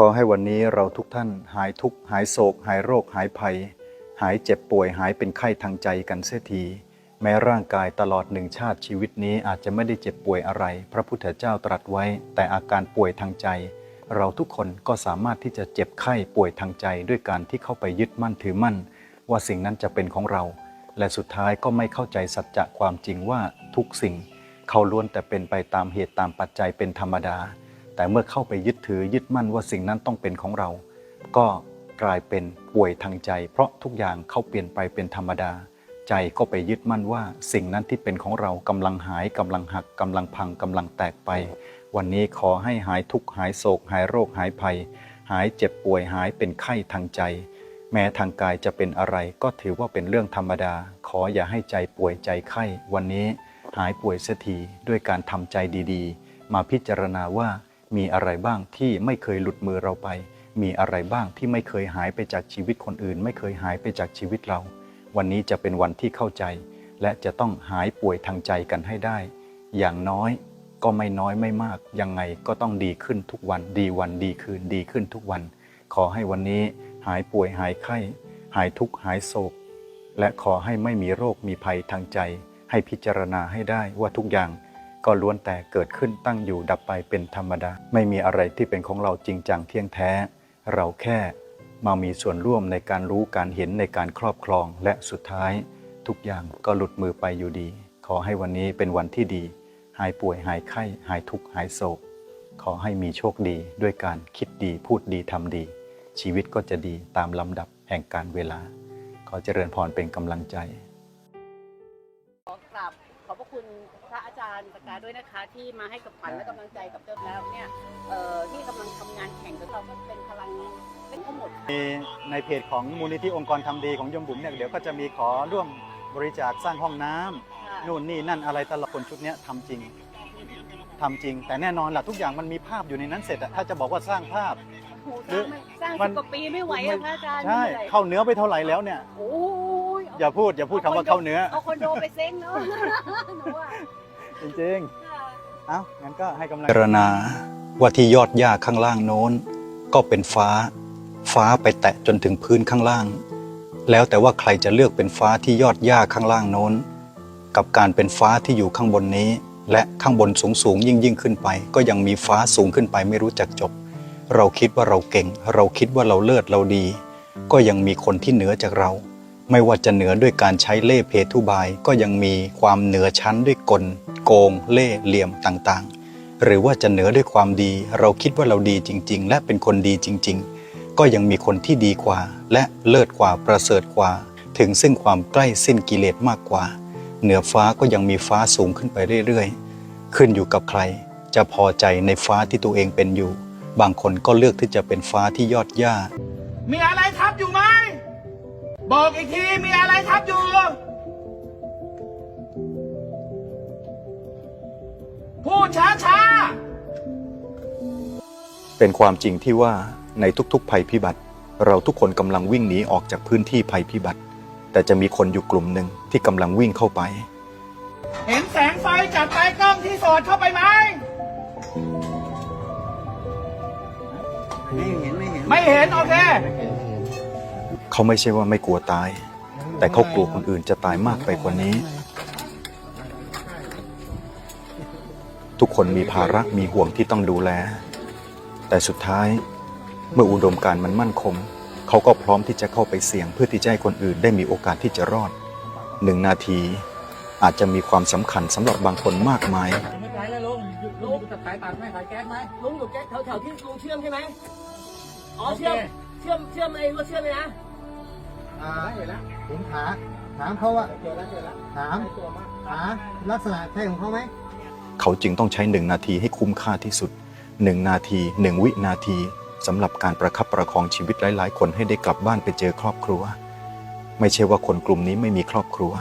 ขอให้วันนี้เราทุกท่านหายทุกข์หายโศก หายโรคหายภัย หายเจ็บป่วยหายเป็นไข้ทางใจกันเสียที แม้ร่างกายตลอดหนึ่งชาติชีวิตนี้อาจจะไม่ได้เจ็บป่วยอะไร พระพุทธเจ้าตรัสไว้ แต่อาการป่วยทางใจ เราทุกคนก็สามารถที่จะเจ็บไข้ป่วยทางใจ ด้วยการที่เข้าไปยึดมั่นถือมั่น ว่าสิ่งนั้นจะเป็นของเรา และสุดท้ายก็ไม่เข้าใจสัจจะความจริงว่าทุกสิ่ง เขาล้วนแต่เป็นไปตามเหตุตามปัจจัยเป็นธรรมดา แต่เมื่อเข้าไปยึดถือยึดมั่นว่าสิ่งนั้นต้องเป็นของเรา ก็กลายเป็นป่วยทางใจ เพราะทุกอย่างเขาเปลี่ยนไปเป็นธรรมดา ใจก็ไปยึดมั่นว่าสิ่งนั้นที่เป็นของเรากำลังหายกำลังหักกำลังพังกำลังแตกไป วันนี้ขอให้หายทุกข์หายโศก หายโรคหายภัย หายเจ็บป่วยหายเป็นไข้ทางใจ แม้ทางกายจะเป็นอะไรก็ถือว่าเป็นเรื่องธรรมดา ขออย่าให้ใจป่วยใจไข้ วันนี้หายป่วยเสียทีด้วยการทำใจดีๆ มาพิจารณาว่า มีอะไรบ้างที่ไม่เคยหลุดมือเราไป มีอะไรบ้างที่ไม่เคยหายไปจากชีวิตคนอื่น ไม่เคยหายไปจากชีวิตเรา วันนี้จะเป็นวันที่เข้าใจ และจะต้องหายป่วยทางใจกันให้ได้ อย่างน้อยก็ไม่น้อยไม่มาก ยังไงก็ต้องดีขึ้นทุกวันดีวันดีคืนดีขึ้นทุกวัน ขอให้วันนี้หายป่วยหายไข้ หายทุกข์หายโศก และขอให้ไม่มีโรคมีภัยทางใจ ให้พิจารณาให้ได้ว่าทุกอย่าง ก็ล้วนแต่เกิดขึ้นตั้งอยู่ดับไปเป็นธรรมดา ไม่มีอะไรที่เป็นของเราจริงจังเที่ยงแท้ เราแค่มามีส่วนร่วมในการรู้การเห็นในการครอบครองและสุดท้าย ทุกอย่างก็หลุดมือไปอยู่ดี ขอให้วันนี้เป็นวันที่ดี หายป่วยหายไข้ หายทุกข์หายโศก ขอให้มีโชคดีด้วยการคิดดีพูดดีทำดี ชีวิตก็จะดีตามลำดับแห่งการเวลา ขอเจริญพรเป็นกำลังใจ ขอกราบขอบพระคุณพระอาจารย์ประกาศด้วยนะคะ ที่มาให้กับขวัญและกำลังใจกับเจ้าแล้วเนี่ยเอ่อที่กำลังทำงานแข่งกับเราก็เป็นพลังเป็นทั้งหมดมีในเพจของมูลนิธิองค์กรทำดีของยมบุ๋มเนี่ยเดี๋ยวก็จะมีขอร่วมบริจาคสร้างห้องน้ำค่ะนู่นนี่นั่นอะไรตลอดคนชุดเนี้ยทำจริงทำจริง แต่แน่นอนแหละทุกอย่างมันมีภาพอยู่ในนั้นเสร็จอะถ้าจะบอกว่าสร้างภาพ โอ้โหสร้างไม่สร้างมัสิน บกว่าปีไม่ไหวอะพระอาจารย์ใช่หนื่อยเข้าเนื้อไปเท่าไหร่แล้วเนี่ย โอ้ย อย่าพูดอย่าพูดคำว่าเข้าเนื้อ เอาคอนโดไปเซ้งเนาะหนูว่าจริงๆ เอ้างั้นก็ให้กำลังพิจารณาว่าที่ยอดหญ้าข้างล่างโน้น ก็เป็นฟ้า ฟ้าไปแตะจนถึงพื้นข้างล่าง แล้วแต่ว่าใครจะเลือกเป็นฟ้าที่ยอดหญ้าข้างล่างโน้น กับการเป็นฟ้าที่อยู่ข้างบนนี้ และข้างบนสูงสูงยิ่งยิ่งขึ้นไป ก็ยังมีฟ้าสูงขึ้นไปไม่รู้จักจบ เราคิดว่าเราเก่ง เราคิดว่าเราเลิศเราดี ก็ยังมีคนที่เหนือจากเรา ไม่ว่าจะเหนือด้วยการใช้เล่เพทุบาย ก็ยังมีความเหนือชั้นด้วยกล โกง เล่เหลี่ยมต่างๆ หรือว่าจะเหนือด้วยความดี เราคิดว่าเราดีจริง ๆ และเป็นคนดีจริง ๆ ก็ยังมีคนที่ดีกว่า และเลิศกว่าประเสริฐกว่า ถึงซึ่งความใกล้สิ้นกิเลสมากกว่า เหนือฟ้าก็ยังมีฟ้าสูงขึ้นไปเรื่อยๆ ขึ้นอยู่กับใคร จะพอใจในฟ้าที่ตัวเองเป็นอยู่ บางคนก็เลือกที่จะเป็นฟ้าที่ยอดหญ้ามีอะไรทับอยู่ไหม บอกอีกทีมีอะไรทับอยู่ พูดช้าช้าๆเป็นความจริงที่ว่าในทุกๆภัยพิบัติ เราทุกคนกำลังวิ่งหนีออกจากพื้นที่ภัยพิบัติ แต่จะมีคนอยู่กลุ่มหนึ่งที่กำลังวิ่งเข้าไป เห็นแสงไฟจากไฟกล้องที่สอดเข้าไปไหมไม่เห็นไม่เห็น ไม่เห็น โอเค เขาไม่ใช่ว่าไม่กลัวตาย แต่เขากลัวคนอื่นจะตายมากไปกว่านี้ ทุกคนมีภาระมีห่วงที่ต้องดูแล แต่สุดท้ายเมื่ออุดมการมันมั่นคงเขาก็พร้อมที่จะเข้าไปเสี่ยงเพื่อที่จะให้คนอื่นได้มีโอกาสที่จะรอดหนึ่งนาที อาจจะมีความสำคัญสำหรับบางคนมากมาย ไม่เป็นไรแล้วลุงหยุดลุงจะขายตัดไหมขายแก๊สไหมลุงอยู่แก๊สแถวๆที่ลุงเชื่อมใช่ไหมอ๋อเคเชื่อมเชื่อมเชื่อมไอ้รถเชื่อมเลยนะ อ่าเห็นแล้วผมถามถามเขาว่าเจอแล้วเจอแล้วถามหาลักษณะใช่ของเขาไหมเขาจึงต้องใช้หนึ่งนาทีให้คุ้มค่าที่สุดหนึ่งนาทีหนึ่งวินาทีสำหรับการประคับประคองชีวิตหลาย ๆ คนให้ได้กลับบ้านไปเจอครอบครัว ไม่ใช่ว่าคนกลุ่มนี้ไม่มีครอบครัว